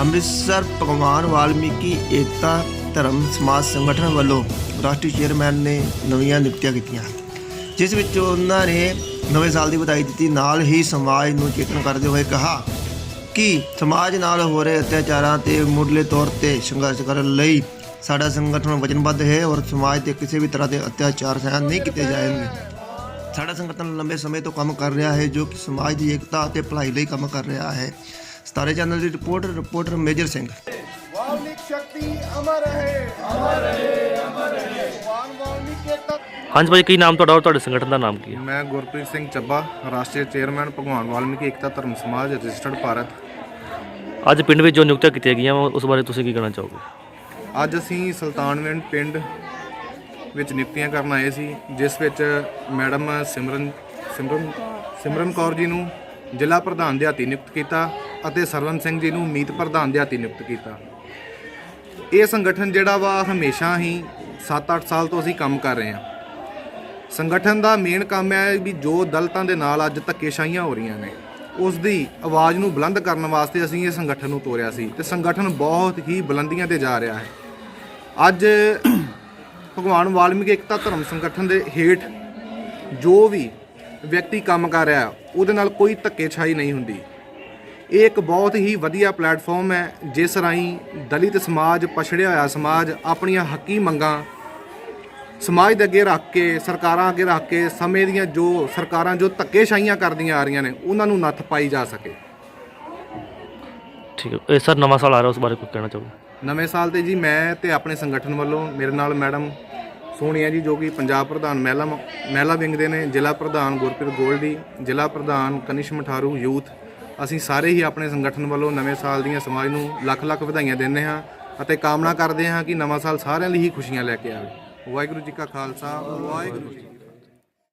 ਅੰਮ੍ਰਿਤਸਰ ਭਗਵਾਨ ਵਾਲਮੀਕੀ ਏਕਤਾ ਧਰਮ ਸਮਾਜ ਸੰਗਠਨ ਵੱਲੋਂ ਰਾਸ਼ਟਰੀ ਚੇਅਰਮੈਨ ਨੇ ਨਵੀਆਂ ਨਿਯੁਕਤੀਆਂ ਕੀਤੀਆਂ। ਜਿਸ ਵਿੱਚ ਉਹਨਾਂ ਨੇ ਨਵੇਂ ਸਾਲ ਦੀ ਵਧਾਈ ਦਿੱਤੀ। ਨਾਲ ਹੀ ਸਮਾਜ ਨੂੰ ਚੇਤਨ ਕਰਦੇ ਹੋਏ ਕਿਹਾ ਕਿ ਸਮਾਜ ਨਾਲ ਹੋ ਰਹੇ ਅਤਿਆਚਾਰਾਂ ਤੇ ਮੁੱਢਲੇ ਤੌਰ ਤੇ ਸੰਘਰਸ਼ ਕਰਨ ਲਈ ਸਾਡਾ ਸੰਗਠਨ ਵਚਨਬੱਧ ਹੈ ਔਰ ਸਮਾਜ ਤੇ ਕਿਸੇ ਵੀ ਤਰ੍ਹਾਂ ਦੇ ਅਤਿਆਚਾਰ ਸਹਿਣ ਨਹੀਂ ਕੀਤੇ ਜਾਣਗੇ। ਸਾਡਾ ਸੰਗਠਨ ਲੰਬੇ ਸਮੇਂ ਤੋਂ ਕੰਮ ਕਰ ਰਿਹਾ ਹੈ ਜੋ ਕਿ ਸਮਾਜ ਦੀ ਏਕਤਾ ਅਤੇ ਭਲਾਈ ਲਈ ਕੰਮ ਕਰ ਰਿਹਾ ਹੈ। ਸਤਾਰੇ ਚੈਨਲ ਦੀ report reporter Major Singh. Valmik Shakti ਅਮਰ ਰਹੇ। ਅਮਰ ਰਹੇ ਅਮਰ ਰਹੇ। ਵਾਨ ਵਾਲਮੀਕ ਕੇ ਤੱਕ ਹਾਂਜੀ ਭਾਈ ਕੀ ਨਾਮ ਤੁਹਾਡਾ ਔਰ ਤੁਹਾਡੇ ਸੰਗਠਨ ਦਾ ਨਾਮ ਕੀ ਹੈ? ਮੈਂ ਗੁਰਪ੍ਰੀਤ ਸਿੰਘ ਚੱਬਾ ਰਾਸ਼ਟਰੀ ਚੇਅਰਮੈਨ ਭਗਵਾਨ ਵਾਲਮੀਕੀ ਏਕਤਾ ਧਰਮ ਸਮਾਜ ਰਜਿਸਟਰਡ ਭਾਰਤ। ਅੱਜ ਪਿੰਡ ਵਿੱਚ ਜੋ ਨਿਯੁਕਤੀਆਂ ਕੀਤੀਆਂ ਗਈਆਂ ਉਸ ਬਾਰੇ ਤੁਸੀਂ ਕੀ ਕਹਿਣਾ ਚਾਹੋਗੇ? ਅੱਜ ਅਸੀਂ ਸੁਲਤਾਨਵਿੰਡ ਪਿੰਡ ਵਿੱਚ ਨਿਯੁਕਤੀਆਂ ਕਰਨ ਆਏ ਸੀ ਜਿਸ ਵਿੱਚ ਮੈਡਮ ਸਿਮਰਨ ਸਿਮਰਨ ਸਿਮਰਨ ਕੌਰ ਜੀ ਨੂੰ ਜ਼ਿਲ੍ਹਾ ਪ੍ਰਧਾਨ ਦਿਹਾਤੀ ਨਿਯੁਕਤ ਕੀਤਾ। ਅਤੇ ਸਰਵਨ ਸਿੰਘ ਜੀ ਨੂੰ ਮੀਤ ਪ੍ਰਧਾਨ ਦਿਹਾਤੀ ਨਿਯੁਕਤ ਕੀਤਾ। ਇਹ ਸੰਗਠਨ ਜਿਹੜਾ ਵਾ ਹਮੇਸ਼ਾ ਹੀ 7-8 ਸਾਲ ਤੋਂ ਅਸੀਂ ਕੰਮ ਕਰ ਰਹੇ ਹਾਂ। ਸੰਗਠਨ ਦਾ ਮੇਨ ਕੰਮ ਹੈ ਵੀ ਜੋ ਦਲਤਾਂ ਦੇ ਨਾਲ ਅੱਜ ਧੱਕੇਸ਼ਾਹੀਆਂ ਹੋ ਰਹੀਆਂ ਨੇ ਉਸ ਦੀ ਆਵਾਜ਼ ਨੂੰ ਬੁਲੰਦ ਕਰਨ ਵਾਸਤੇ ਅਸੀਂ ਇਹ ਸੰਗਠਨ ਨੂੰ ਤੋਰਿਆ ਸੀ ਤੇ ਸੰਗਠਨ ਬਹੁਤ ਹੀ ਬੁਲੰਦੀਆਂ ਤੇ ਜਾ ਰਿਹਾ ਹੈ। ਅੱਜ ਭਗਵਾਨ ਵਾਲਮੀਕ ਏਕਤਾ ਧਰਮ ਸੰਗਠਨ ਦੇ ਹੇਠ ਜੋ ਵੀ ਵਿਅਕਤੀ ਕੰਮ ਕਰ ਰਿਹਾ, ਉਹਦੇ ਨਾਲ ਕੋਈ ਧੱਕੇਸ਼ਾਹੀ ਨਹੀਂ ਹੁੰਦੀ। ਇਹ ਇੱਕ ਬਹੁਤ ਹੀ ਵਧੀਆ ਪਲੇਟਫਾਰਮ ਹੈ ਜਿਸ ਰਾਹੀਂ ਦਲਿਤ ਸਮਾਜ ਪਛੜਿਆ ਹੋਇਆ ਸਮਾਜ ਆਪਣੀਆਂ ਹੱਕੀ ਮੰਗਾਂ ਸਮਾਜ ਦੇ ਅੱਗੇ ਰੱਖ ਕੇ ਸਰਕਾਰਾਂ ਅੱਗੇ ਰੱਖ ਕੇ ਸਮੇਂ ਦੀਆਂ ਜੋ ਸਰਕਾਰਾਂ ਜੋ ਧੱਕੇਸ਼ਾਹੀਆਂ ਕਰਦੀਆਂ ਆ ਰਹੀਆਂ ਨੇ ਉਹਨਾਂ ਨੂੰ ਨੱਥ ਪਾਈ ਜਾ ਸਕੇ। ਠੀਕ ਹੈ। ਇਹ ਸਰ ਨਵਾਂ ਸਾਲ ਆ ਰਿਹਾ ਉਸ ਬਾਰੇ ਕੁਝ ਕਹਿਣਾ ਚਾਹੋਗੇ? ਨਵੇਂ ਸਾਲ ਤੇ ਜੀ ਮੈਂ ਤੇ ਆਪਣੇ ਸੰਗਠਨ ਵੱਲੋਂ ਮੇਰੇ ਨਾਲ ਮੈਡਮ ਸੋਨੀਆ ਜੀ ਜੋ ਕਿ ਪੰਜਾਬ ਪ੍ਰਧਾਨ ਮਹਿਲਾ ਮਹਿਲਾ ਵਿੰਗ ਦੇ ਨੇ ਜ਼ਿਲ੍ਹਾ ਪ੍ਰਧਾਨ ਗੁਰਪ੍ਰੀਤ ਗੋਲਡੀ ਜ਼ਿਲ੍ਹਾ ਪ੍ਰਧਾਨ ਕਨਿਸ਼ ਮਠਾਰੂ ਯੂਥ ਅਸੀਂ ਸਾਰੇ ਹੀ ਆਪਣੇ ਸੰਗਠਨ ਵੱਲੋਂ ਨਵੇਂ ਸਾਲ ਦੀਆਂ ਸਮਾਜ ਨੂੰ ਲੱਖ ਲੱਖ ਵਧਾਈਆਂ ਦਿੰਦੇ ਹਾਂ ਅਤੇ ਕਾਮਨਾ ਕਰਦੇ ਹਾਂ ਕਿ ਨਵਾਂ ਸਾਲ ਸਾਰਿਆਂ ਲਈ ਹੀ ਖੁਸ਼ੀਆਂ ਲੈ ਕੇ ਆਵੇ। ਵਾਹਿਗੁਰੂ ਜੀ ਕਾ ਖਾਲਸਾ, ਵਾਹਿਗੁਰੂ ਜੀ